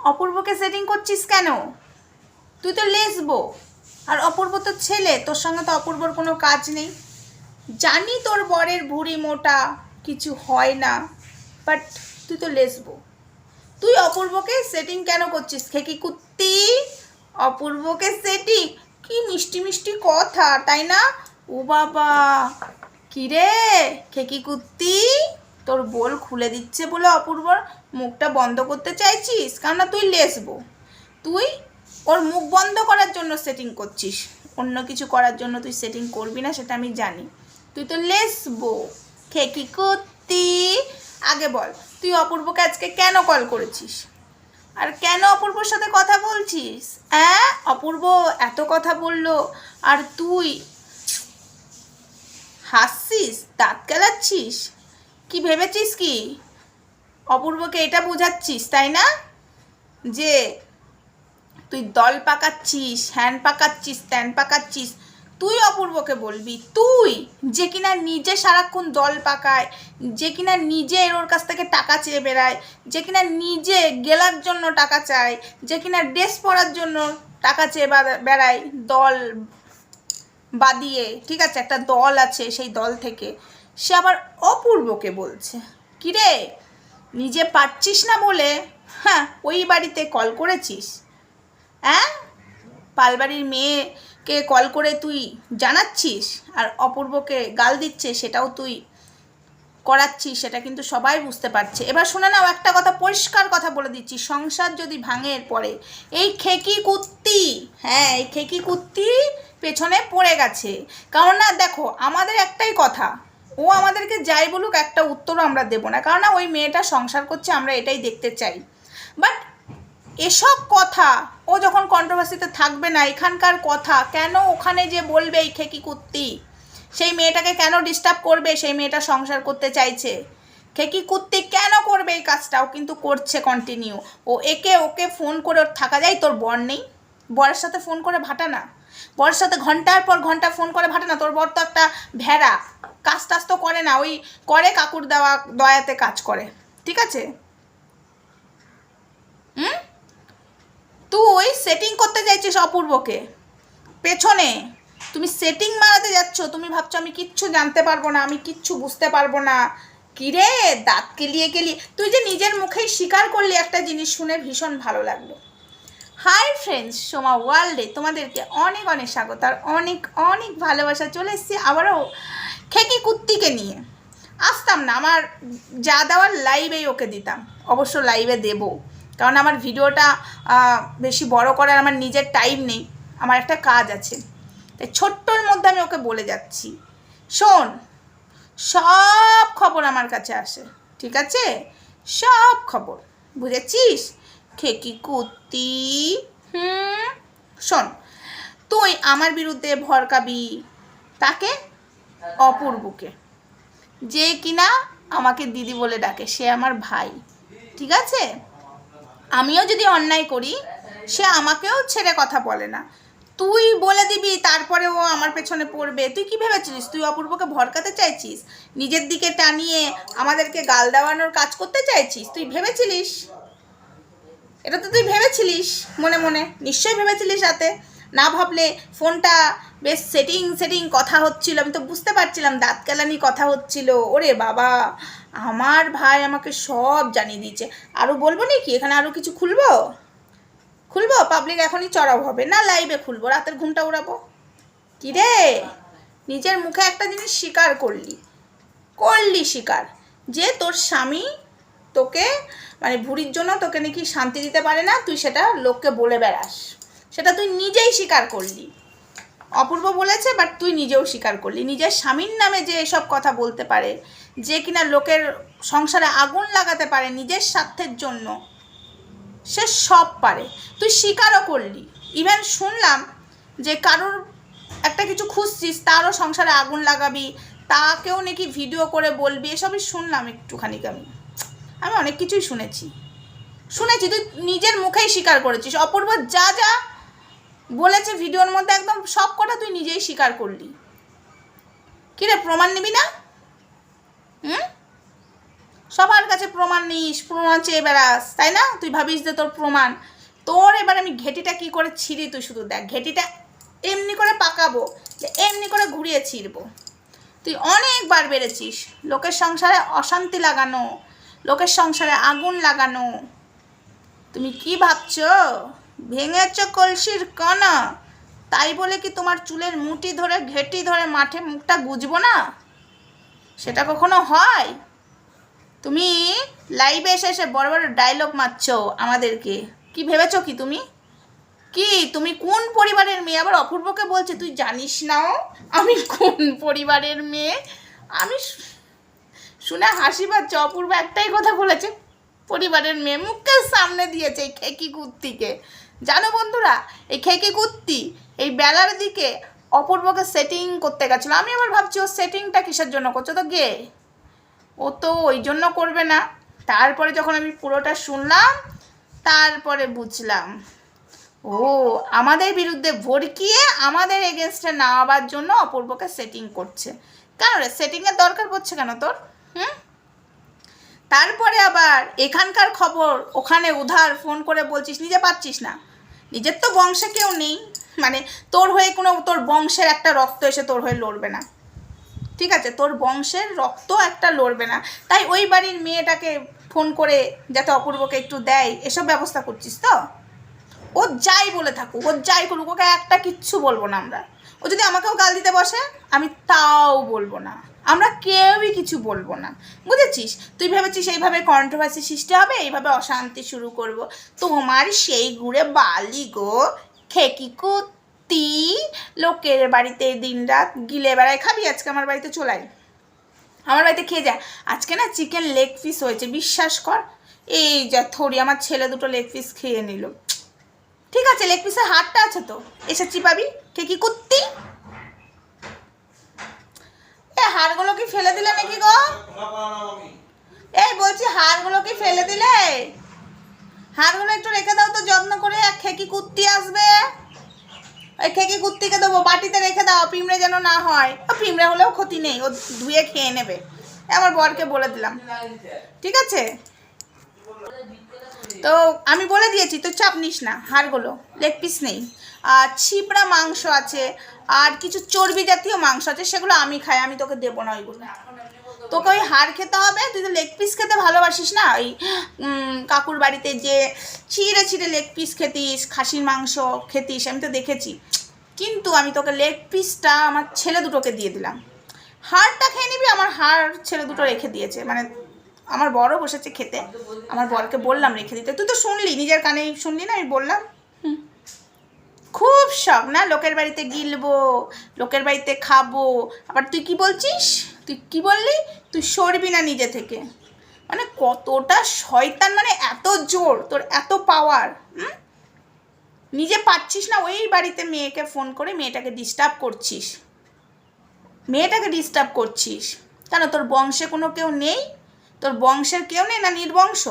অপূর্বকে setting করছিস কেন? তুই তো লেসবো আর অপূর্ব তো ছেলে, তোর সঙ্গে তো অপূর্বর কোনো কাজ নেই। জানি তোর বরের ভুঁড়ি মোটা, কিছু হয় না বাট তুই তো লেসবো তুই অপূর্বকে সেটিং কেন করছিস? খেকি কুত্তি? অপূর্বকে সেটিং কি মিষ্টি মিষ্টি কথা, তাই না? ও বাবা, কিরে? খেকি কুত্তি? তোর বোল খুলে দিচ্ছে বলে অপূর্বর মুখটা বন্ধ করতে চাইছিস? কেননা তুই লেসবো। তুই ওর মুখ বন্ধ করার জন্য সেটিং করছিস। অন্য কিছু করার জন্য তুই সেটিং করবি না, সেটা আমি জানি। তুই তো লেসবো। খেকি কুত্তি আগে বল, তুই অপূর্বকে আজকে কেন কল করেছিস? আর কেন অপূর্বর সাথে কথা বলছিস? হ্যাঁ অপূর্ব এত কথা বলল, আর তুই হাসছিস, দাঁত কেলাচ্ছিস কি ভেবেছিস কি? অপূর্বকে এটা বোঝাচ্ছিস, তাই না? যে তুই দল পাকাচ্ছিস হ্যান পাকাচ্ছিস, ত্যান পাকাচ্ছিস, তুই অপূর্বকে বলবি, তুই যে কিনা নিজে সারাক্ষণ দল পাকায়, যে কিনা নিজে ওর কাছ থেকে টাকা চেয়ে বেড়ায়, যে কিনা নিজে গেলার জন্য টাকা চায়, যে কিনা ড্রেস পরার জন্য টাকা চেয়ে বেড়ায়, দল বাদিয়ে, ঠিক আছে, একটা দল আছে সেই দল থেকে সে আবার অপূর্বকে বলছে। কিরে, নিজে পারছিস না বলে? হ্যাঁ ওই বাড়িতে কল করেছিস? হ্যাঁ পালবাড়ির মেয়েকে কল করে তুই জানাচ্ছিস? আর অপূর্বকে গাল দিচ্ছে সেটাও তুই করাচ্ছিস, সেটা কিন্তু সবাই বুঝতে পারছে। এবার শুনে নাও, একটা কথা পরিষ্কার কথা বলে দিচ্ছি, সংসার যদি ভাঙে পরে, এই খেকি কুত্তি হ্যাঁ এই খেকি কুত্তি পেছনে পড়ে গেছে। কারণ না দেখো, আমাদের একটাই কথা ও আমাদেরকে যাই বলুক একটা উত্তরও আমরা দেবো না। কারণ ওই মেয়েটা সংসার করছে, আমরা এটাই দেখতে চাই। বাট এসব কথা, ও যখন কন্ট্রোভার্সিতে থাকবে না, এখানকার কথা, কেন ওখানে যে বলবে এই খেকি কুত্তি? সেই মেয়েটাকে কেন ডিস্টার্ব করবে? সেই মেয়েটা সংসার করতে চাইছে। খেকি কুত্তি কেন করবে এই কাজটাও কিন্তু করছে কন্টিনিউ ও একে ওকে ফোন করে ওর থাকা যায়, তোর বর নেই। বরের সাথে ফোন করে ভাটা না। বরের সাথে ঘণ্টার পর ঘণ্টা ফোন করে ভাটা না, তোর বর তো একটা ভেড়া। কাজ টাজ তো করে না, ওই করে কাকুর দেওয়া, দয়াতে কাজ করে, ঠিক আছে? হুম? তুই সেটিং করতে চাইছিস অপূর্বকে, পেছনে, তুমি সেটিং মারাতে যাচ্ছ, তুমি ভাবছ আমি কিচ্ছু জানতে পারব না, আমি কিচ্ছু বুঝতে পারব না, কিরে দাঁত কেলিয়ে কেলিয়ে, তুই যে নিজের মুখেই স্বীকার করলি একটা জিনিস শুনে ভীষণ ভালো লাগল। হাই ফ্রেন্ডস সোমা ওয়ার্ল্ডে তোমাদেরকে অনেক অনেক স্বাগত, আর অনেক অনেক ভালোবাসা, চলে এসেছি আবারও খেকি কুত্তিকে নিয়ে। আসতাম না, আমার যা দেওয়ার লাইভেই ওকে দিতাম। অবশ্য লাইভে দেব। কারণ আমার ভিডিওটা বেশি বড় করার আমার নিজের টাইম নেই। আমার একটা কাজ আছে। তাই ছোট্টর মধ্যে আমি ওকে বলে যাচ্ছি, শোন, সব খবর আমার কাছে আসে, ঠিক আছে? সব খবর, বুঝেছিস? খেকি কুত্তি, হুম? শোন, তুই আমার বিরুদ্ধে ভরকাবি, তাকে অপূর্বকে। যে কিনা আমাকে দিদি বলে ডাকে, সে আমার ভাই, ঠিক আছে? আমিও যদি অন্যায় করি, সে আমাকেও ছেড়ে কথা বলে না। তুই বলে দিবি, তারপরে ও আমার পেছনে পড়বে। তুই কি ভেবেছিলিস? তুই অপূর্বকে ভরকাতে চাইছিস? নিজের দিকে টানিয়ে আমাদেরকে গাল দেওয়ানোর কাজ করতে চাইছিস? তুই ভেবেছিলিস? এটা তো তুই ভেবেছিলিস, মনে মনে। নিশ্চয়ই ভেবেছিলিস রাতে। না ভাবলে ফোনটা বেশ সেটিং সেটিং কথা হচ্ছিল। আমি তো বুঝতে পারছিলাম দাঁত কেলানি কথা হচ্ছিল। ওরে বাবা, আমার ভাই আমাকে সব জানিয়ে দিয়েছে। আরও বলব নাকি এখানে আরও কিছু খুলবো? খুলবো? পাবলিক এখনই চড়াও হবে। না লাইভে খুলবো। রাতের ঘুমটা উড়াবো কী রে? নিজের মুখে একটা জিনিস স্বীকার করলি। করলি স্বীকার। যে তোর স্বামী তোকে মানে ভুড়ির জন্য তোকে নাকি শান্তি দিতে পারে না, তুই সেটা লোককে বলে বেড়াস। সেটা তুই নিজেই স্বীকার করলি। অপূর্ব বলেছে বাট তুই নিজেও স্বীকার করলি। নিজের স্বামীর নামে যে এসব কথা বলতে পারে, যে কিনা লোকের সংসারে আগুন লাগাতে পারে নিজের স্বার্থের জন্য, সে সব পারে। তুই স্বীকারও করলি। ইভেন শুনলাম যে কারোর একটা কিছু খুঁজছিস, তারও সংসারে আগুন লাগাবি, তাকেও নাকি ভিডিও করে বলবি, এসবই শুনলাম একটুখানি আমি। আমি অনেক কিছুই শুনেছি। শুনেছি, তুই নিজের মুখেই স্বীকার করেছিস। অপূর্ব যা যা বলেছে ভিডিওর মধ্যে একদম সব কটা তুই নিজেই স্বীকার করলি। কিরে, প্রমাণ নিবি না? হুম? সবার কাছে প্রমাণ নিস, প্রমাণ চেয়ে বেড়াস, তাই না? তুই ভাবিস যে তোর প্রমাণ। তোর এবার আমি ঘেটিটা কি করে ছিঁড়ি তুই শুধু দেখ। ঘেটিটা এমনি করে পাকাবো, যে এমনি করে ঘুরিয়ে ছিঁড়বো। তুই অনেকবার বেড়েছিস। লোকের সংসারে অশান্তি লাগানো, লোকের সংসারে আগুন লাগানো। তুমি কি ভাবছ? ভেঙেছ কলসির কণা। তাই বলে কি তোমার চুলের মুঠি ধরে, ঘেটি ধরে মাঠে মুখটা গুজবো না? সেটা কখনো হয়? তুমি লাইভে এসে এসে বড় বড় ডায়লগ মারছ আমাদেরকে। কি ভেবেছো কি তুমি? কি, তুমি কোন পরিবারের মেয়ে? আবার অপূর্বকে বলছে, তুই জানিস নাও আমি কোন পরিবারের মেয়ে? আমি শুনে হাসি পাচ্ছে। অপূর্ব একটাই কথা বলেছে, পরিবারের মেয়ে মুখের সামনে দিয়েছে খেকি কুত্তিকে। জানো বন্ধুরা, এই খেকে কুত্তি এই বেলার দিকে অপূর্বকে সেটিং করতে গেছিল। আমি আবার ভাবছি, ও সেটিংটা কিসের জন্য করছ? তো গে ও তো ওই জন্য করবে না। তারপরে যখন আমি পুরোটা শুনলাম, তারপরে বুঝলাম, ও আমাদের বিরুদ্ধে ভড়কিয়ে আমাদের এগেনস্টে নামাবার জন্য অপূর্বকে সেটিং করছে। কেন রে? সেটিংয়ের দরকার পড়ছে কেন তোর? হুম? তারপরে আবার এখানকার খবর, ওখানে উধার ফোন করে বলছিস, নিজে পাচ্ছিস না। নিজের তো বংশে কেউ নেই। মানে তোর হয়ে কোনো, তোর বংশের একটা রক্ত এসে তোর হয়ে লড়বে না। ঠিক আছে? তোর বংশের রক্ত একটা লড়বে না। তাই ওই বাড়ির মেয়েটাকে ফোন করে যাতে অপূর্বকে একটু দেয়, এসব ব্যবস্থা করছিস তো? ও যাই বলে থাকুক, ও যাই করুক, ওকে একটা কিচ্ছু বলব না আমরা। ও যদি আমাকেও গাল দিতে বসে, আমি তাও বলব না। আমরা কেউই কিছু বলব না। বুঝেছিস? তুই ভেবেছিস এইভাবে কন্ট্রোভার্সি সৃষ্টি হবে, এইভাবে অশান্তি শুরু করব। তোমার সেই ঘুরে বালি গো, খেকি কুত্তি। লোকের বাড়িতে দিন রাত গিলে বেড়ায় খাবি, আজকে আমার বাড়িতে চলাই। আমার বাড়িতে খেয়ে যা। আজকে না চিকেন লেগ পিস হয়েছে, বিশ্বাস কর। এই যা থরি, আমার ছেলে দুটো লেগ পিস খেয়ে নিল। ঠিক আছে লেগ পিসের হাতটা আছে তো। এসে চিপাবি কে কি কুত্তি। এ হাড়গুলো কি ফেলে দিলে নাকি গো? এই বলছি, হাড়গুলো কি ফেলে দিলে? হাড়গুলো একটু রেখে দাও তো, যত্ন করে। এক খেকি কুত্তি আসবে। ওই খেকি কুত্তিকে দেবো, বাটিতে রেখে দাও, পিঁমড়ে যেন না হয়। ও পিঁমড়ে হলেও ক্ষতি নেই, ও ধুয়ে খেয়ে নেবে। আমার বরকে বলে দিলাম। ঠিক আছে? তো আমি বলে দিয়েছি, তো চাপ নিস না, হাড়গুলো লেগ পিস নেই। আর ছিপড়া মাংস আছে, আর কিছু চর্বি জাতীয় মাংস আছে, সেগুলো আমি খাই, আমি তোকে দেবো না ওইগুলো। তোকে ওই হাড় খেতে হবে, তুই তো লেগ পিস খেতে ভালোবাসিস না? ওই কাকুর বাড়িতে যে ছিঁড়ে ছিঁড়ে লেগ পিস খেতিস, খাসির মাংস খেতিস, আমি তো দেখেছি। কিন্তু আমি তোকে লেগ পিসটা আমার ছেলে দুটোকে দিয়ে দিলাম। হাড়টা খেয়ে নিবি, আমার হাড় ছেলে দুটো রেখে দিয়েছে মানে আমার বড় বসেছে খেতে। আমার বরকে বললাম রেখে দিতে। তুই তো শুনলি, নিজের কানেই শুনলি না? আমি বললাম। খুব শখ না? লোকের বাড়িতে গিলবো, লোকের বাড়িতে খাব। আবার তুই কি বলছিস? তুই কি বললি? তুই সরবি না নিজে থেকে। মানে কতটা শয়তান মানে এত জোর, তোর এত পাওয়ার হুম? নিজে পাচ্ছিস না? ওই বাড়িতে মেয়েকে ফোন করে মেয়েটাকে ডিস্টার্ব করছিস। মেয়েটাকে ডিস্টার্ব করছিস। কেন? তোর বংশে কোনো কেউ নেই? তোর বংশের কেউ নেই না নির্বংশ?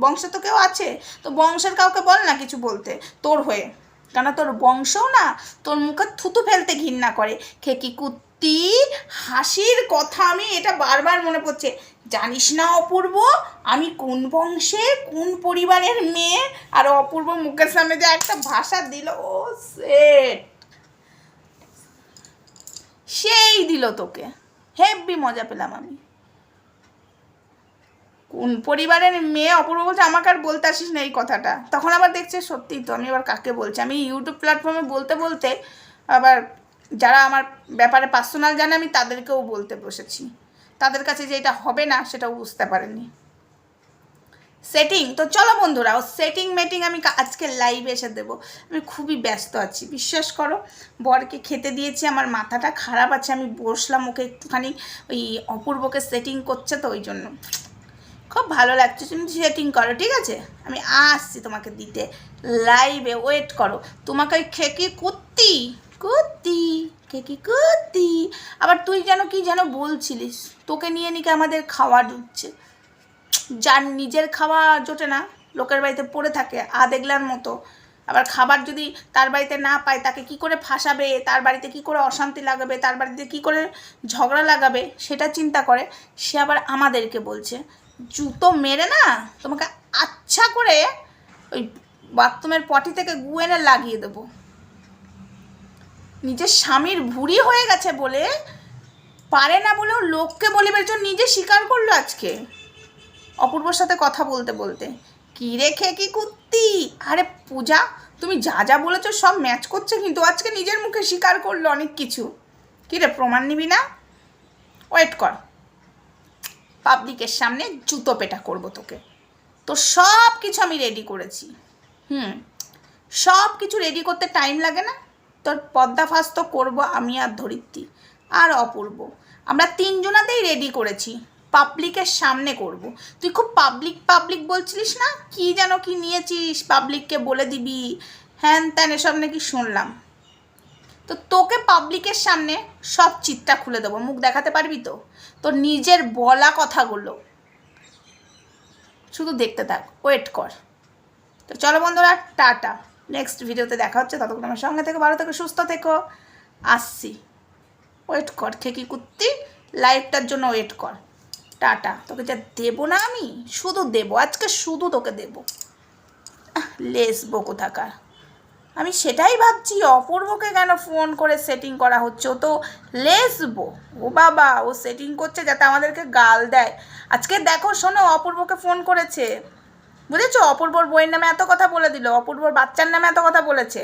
বংশে তো কেউ আছে। তো বংশের কাউকে বল না কিছু বলতে, তোর হয়ে। কেন তোর বংশও না, তোর মুখে থুতু ফেলতে ঘৃণা করে। খেকি কুত্তি, হাসির কথা আমি এটা বারবার মনে পড়ছে। জানিস না অপূর্ব, আমি কোন বংশে, কোন পরিবারের মেয়ে? আর অপূর্ব মুখের সামনে যে একটা ভাষা দিল, ও সেট। সেই দিল তোকে। হেব্বি মজা পেলাম আমি। পরিবারের মেয়ে অপূর্ব বলছে, আমাকে আর বলতে আসিস না এই কথাটা। তখন আবার দেখছে সত্যিই তো, আমি আবার কাকে বলছি? আমি ইউটিউব প্ল্যাটফর্মে বলতে বলতে আবার যারা আমার ব্যাপারে পার্সোনাল জানে, আমি তাদেরকেও বলতে বসেছি। তাদের কাছে যে এটা হবে না, সেটাও বুঝতে পারেনি সেটিং তো চলো বন্ধুরা, ও সেটিং মেটিং আমি আজকে লাইভে এসে দেবো। আমি খুবই ব্যস্ত আছি, বিশ্বাস করো, বরকে খেতে দিয়েছি, আমার মাথাটা খারাপ আছে, আমি বসলাম ওকে একটুখানি, ওই অপূর্বকে সেটিং করছে তো ওই জন্য। খুব ভালো লাগছে, তুমি সেটিং করো, ঠিক আছে? আমি আসছি তোমাকে দিতে। লাইভে ওয়েট করো। তোমাকে ওই খেকি কুত্তি কুত্তি খেকি কুত্তি। আবার তুই যেন কি যেন বলছিলিস, তোকে নিয়ে নিকে আমাদের খাওয়া ঢুকছে। যার নিজের খাওয়া জোটে না, লোকের বাড়িতে পড়ে থাকে আ দেখলার মতো। আবার খাবার যদি তার বাড়িতে না পায়, তাকে কি করে ফাঁসাবে? তার বাড়িতে কি করে অশান্তি লাগাবে? তার বাড়িতে কি করে ঝগড়া লাগাবে? সেটা চিন্তা করে। সে আবার আমাদেরকে বলছে। জুতো মেরে না তোমাকে আচ্ছা করে ওই বাথরুমের পটি থেকে গুয়েনে লাগিয়ে দেবো। নিজের স্বামীর ভুড়ি হয়ে গেছে বলে পারে না বলেও লোককে বলিবার জন্য নিজে স্বীকার করল আজকে। অপূর্বর সাথে কথা বলতে বলতে কি রেখে কি কুত্তি? আরে পূজা, তুমি যা যা বলেছ সব ম্যাচ করছে কিন্তু আজকে নিজের মুখে স্বীকার করল অনেক কিছু। কী রে প্রমাণ নিবি না? ওয়েট কর। পাবলিকের সামনে জুতো পেটা করব তোকে। তো সব কিছু আমি রেডি করেছি। হুম সব কিছু রেডি করতে টাইম লাগে না। তোর তো করব আমি আর ধরিত্রী আর অপূর্ব। আমরা তিনজনাতেই রেডি করেছি। পাবলিকের সামনে করব। তুই খুব পাবলিক পাবলিক বলছিলিস না? কি যেন কি নিয়েছিস পাবলিককে বলে দিবি? হ্যান ত্যান এসব নাকি শুনলাম। তো তোকে পাবলিকের সামনে সব চিত্রা খুলে দেবো, মুখ দেখাতে পারবি তো? তোর নিজের বলা কথাগুলো। শুধু দেখতে থাক ওয়েট কর। তো চলো বন্ধুরা, টাটা। নেক্সট ভিডিওতে দেখা হচ্ছে, ততক্ষণ আমার সঙ্গে থেকে, ভালো থেকো, সুস্থ থেকো। আসছি। ওয়েট কর, খেকি কুত্তি লাইভটার জন্য ওয়েট কর। টাটা। তোকে যা দেবো না আমি, শুধু দেবো, আজকে শুধু তোকে দেবো। লেস লেসবো কোথাকার আমি সেটাই ভাবছি, অপূর্বকে কেন ফোন করে সেটিং করা হচ্ছে? ও তো লেসবো ও বাবা, ও সেটিং করছে যাতে আমাদেরকে গাল দেয়। আজকে দেখো, শোনো, অপূর্বকে ফোন করেছে। বুঝেছ? অপূর্বর বইয়ের নামে এত কথা বলে দিল, অপূর্বর বাচ্চার নামে এত কথা বলেছে।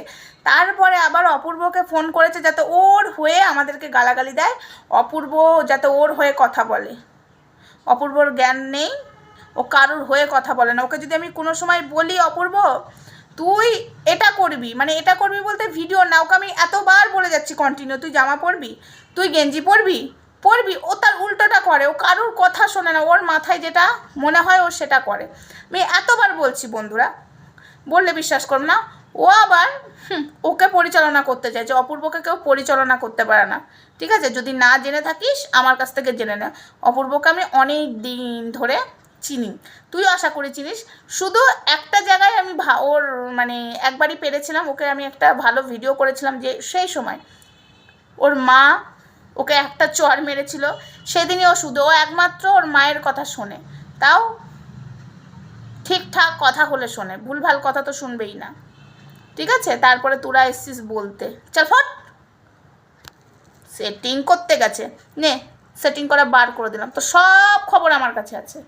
তারপরে আবার অপূর্বকে ফোন করেছে যাতে ওর হয়ে আমাদেরকে গালাগালি দেয়, অপূর্ব যাতে ওর হয়ে কথা বলে। অপূর্বর জ্ঞান নেই, ও কারোর হয়ে কথা বলে না। ওকে যদি আমি কোনো সময় বলি, অপূর্ব তুই এটা করবি মানে এটা করবি বলতে ভিডিও না ওকে আমি এতবার বলে যাচ্ছি কন্টিনিউ তুই জামা পরবি, তুই গেঞ্জি পরবি পরবি, ও তার উল্টোটা করে, ও কারোর কথা শোনে না, ওর মাথায় যেটা মনে হয় ও সেটা করে। আমি এতবার বলছি বন্ধুরা, বললে বিশ্বাস করব না, ও আবার ওকে পরিচালনা করতে চাইছে অপূর্বকে কেউ পরিচালনা করতে পারে না, ঠিক আছে? যদি না জেনে থাকিস, আমার কাছ থেকে জেনে নে। অপূর্বকে আমি অনেক দিন ধরে চিনি। তুই আশা করি চিনিস শুধু একটা জায়গায় আমি ওর মানে একবারই পেরেছিলাম। ওকে আমি একটা ভালো ভিডিও করেছিলাম যে সেই সময়। ওর মা ওকে একটা চর মেরেছিল। সেদিনই ও শুধু, ও একমাত্র ওর মায়ের কথা শোনে। তাও ঠিকঠাক কথা হলে শোনে। ভুলভাল কথা তো শুনবেই না। ঠিক আছে? তারপরে তোরা এসছিস বলতে। চল ফট! সেটিং করতে গেছে। নে সেটিং করা বার করে দিলাম। তো সব খবর আমার কাছে আছে।